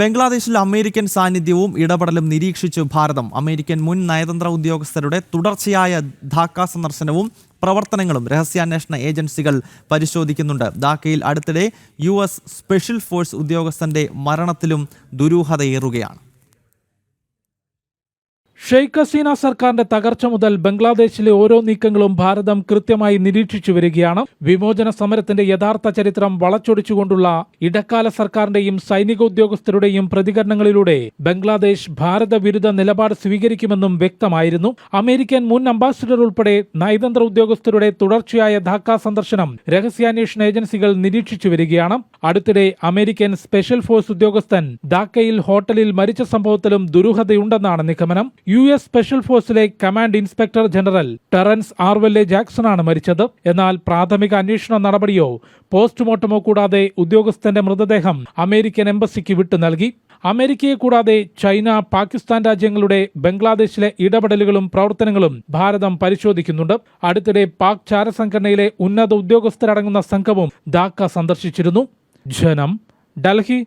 ബംഗ്ലാദേശിൽ അമേരിക്കൻ സാന്നിധ്യവും ഇടപെടലും നിരീക്ഷിച്ചു ഭാരതം. അമേരിക്കൻ മുൻ നയതന്ത്ര ഉദ്യോഗസ്ഥരുടെ തുടർച്ചയായ ധാക്ക സന്ദർശനവും പ്രവർത്തനങ്ങളും രഹസ്യാന്വേഷണ ഏജൻസികൾ പരിശോധിക്കുന്നുണ്ട്. ധാക്കയിൽ അടുത്തിടെ യു സ്പെഷ്യൽ ഫോഴ്സ് ഉദ്യോഗസ്ഥന്റെ മരണത്തിലും ദുരൂഹതയേറുകയാണ്. ഷെയ്ഖ് ഹസീന സർക്കാരിന്റെ തകർച്ച മുതൽ ബംഗ്ലാദേശിലെ ഓരോ നീക്കങ്ങളും ഭാരതം കൃത്യമായി നിരീക്ഷിച്ചു വരികയാണ്. വിമോചന സമരത്തിന്റെ യഥാർത്ഥ ചരിത്രം വളച്ചൊടിച്ചുകൊണ്ടുള്ള ഇടക്കാല സർക്കാരിന്റെയും സൈനിക ഉദ്യോഗസ്ഥരുടെയും പ്രതികരണങ്ങളിലൂടെ ബംഗ്ലാദേശ് ഭാരത വിരുദ്ധ നിലപാട് സ്വീകരിക്കുമെന്നും വ്യക്തമായിരുന്നു. അമേരിക്കൻ മുൻ അംബാസിഡർ ഉൾപ്പെടെ നയതന്ത്ര ഉദ്യോഗസ്ഥരുടെ തുടർച്ചയായ ധാക്ക സന്ദർശനം രഹസ്യാന്വേഷണ ഏജൻസികൾ നിരീക്ഷിച്ചു വരികയാണ്. അടുത്തിടെ അമേരിക്കൻ സ്പെഷ്യൽ ഫോഴ്സ് ഉദ്യോഗസ്ഥൻ ധാക്കയിൽ ഹോട്ടലിൽ മരിച്ച സംഭവത്തിലും ദുരൂഹതയുണ്ടെന്നാണ് നിഗമനം. U S special ഫോഴ്സിലെ command inspector general Terrence Arvelle ജാക്സണാണ് മരിച്ചത്. എന്നാൽ പ്രാഥമിക അന്വേഷണ നടപടിയോ പോസ്റ്റ്മോർട്ടമോ കൂടാതെ ഉദ്യോഗസ്ഥന്റെ മൃതദേഹം അമേരിക്കൻ എംബസിക്ക് വിട്ടു നൽകി. അമേരിക്കയെ കൂടാതെ ചൈന പാകിസ്ഥാൻ രാജ്യങ്ങളുടെ ബംഗ്ലാദേശിലെ ഇടപെടലുകളും പ്രവർത്തനങ്ങളും ഭാരതം പരിശോധിക്കുന്നുണ്ട്. അടുത്തിടെ പാക് ചാരസംഘടനയിലെ ഉന്നത ഉദ്യോഗസ്ഥരടങ്ങുന്ന സംഘവും ധാക്ക സന്ദർശിച്ചിരുന്നു. ജനം ഡൽഹി.